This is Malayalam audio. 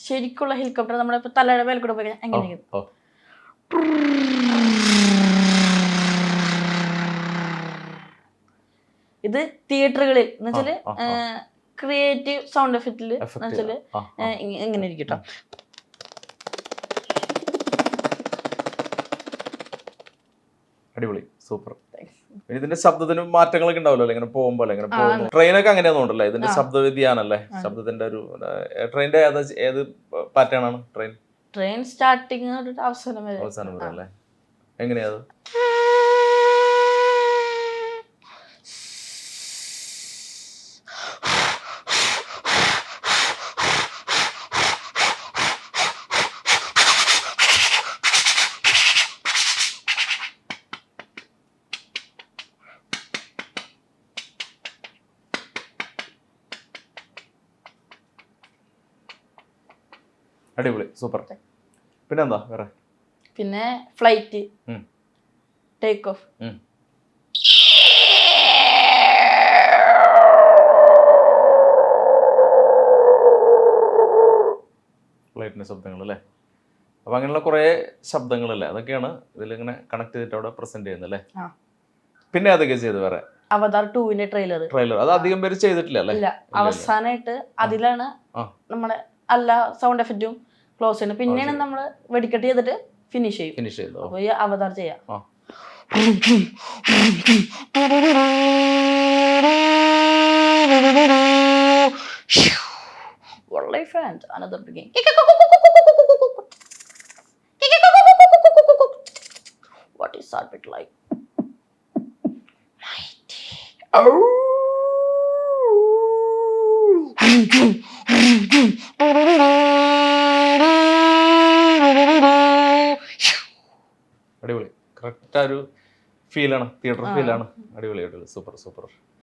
ശരിക്കുള്ള ഹെലികോപ്റ്റർ നമ്മുടെ ഇപ്പൊ തലയുടെ മേൽ കൂടെ പോയി കഴിഞ്ഞാൽ എങ്ങനെ ഇത് തിയേറ്ററുകളിൽ എന്ന് ആ, ക്രിയേറ്റീവ് സൗണ്ട് എഫക്റ്റിൽ എന്ന് ഇങ്ങ- ഇങ്ങനെ ഇരിക്കും അടിപൊളി സൂപ്പർ. പിന്നെ ഇതിന്റെ ശബ്ദത്തിന് മാറ്റങ്ങളൊക്കെ ഉണ്ടാവല്ലോ ഇങ്ങനെ പോകുമ്പോൾ ഇങ്ങനെ പോകുമ്പോൾ. ട്രെയിനൊക്കെ അങ്ങനെയാണെന്നുണ്ടല്ലേ ഇതിന്റെ ശബ്ദ വ്യതിയാനല്ലേ ശബ്ദത്തിന്റെ ഒരു ട്രെയിനിന്റെ ഏത് ഏത് പാറ്റേൺ ആണ് ട്രെയിൻ? ട്രെയിൻ സ്റ്റാർട്ടിങ് അവസാനം വരെ. അവസാനം വരെ അല്ലേ? എങ്ങനെയാ അടിപൊളി സൂപ്പർ പിന്നെ എന്താ വേറെ? പിന്നെ ഫ്ലൈറ്റ്. ടേക്ക് ഓഫ് ഉം. ഫ്ലൈറ്റിന്റെ ശബ്ദങ്ങൾ അല്ലേ? അപ്പൊ അങ്ങനെയുള്ള കുറേ ശബ്ദങ്ങളല്ലേ? അതൊക്കെയാണ് ഇതിലിങ്ങനെ കണക്ട് ചെയ്തിട്ട് അവിടെ പ്രസന്റ് ചെയ്യുന്നത് അല്ലേ. പിന്നെ അതൊക്കെ ചെയ്ത് വേറെ? അവതാർ ടൂവിന്റെ ട്രെയിലർ ട്രെയിലർ അത് അധികം പേര് ചെയ്തിട്ടില്ല അല്ലേ? അവസാനമായിട്ട് അതിലാണ് ആ. എല്ലാ സൗണ്ട് എഫക്റ്റും ക്ലോസ് ചെയ്യണം പിന്നെയാണ് നമ്മൾ വെടിക്കെട്ട് ചെയ്തിട്ട് ഫിനിഷ് ചെയ്യും ഫിനിഷ് ചെയ്തു അപ്പൊ ഈ അവതാർ ചെയ്യാം ആ What life and another beginning. What is heartbeat like? അടിപൊളി. കറക്റ്റ് ആ ഒരു ഫീലാണ് തിയേറ്റർ ഫീലാണ് അടിപൊളി അടിപൊളി. Super super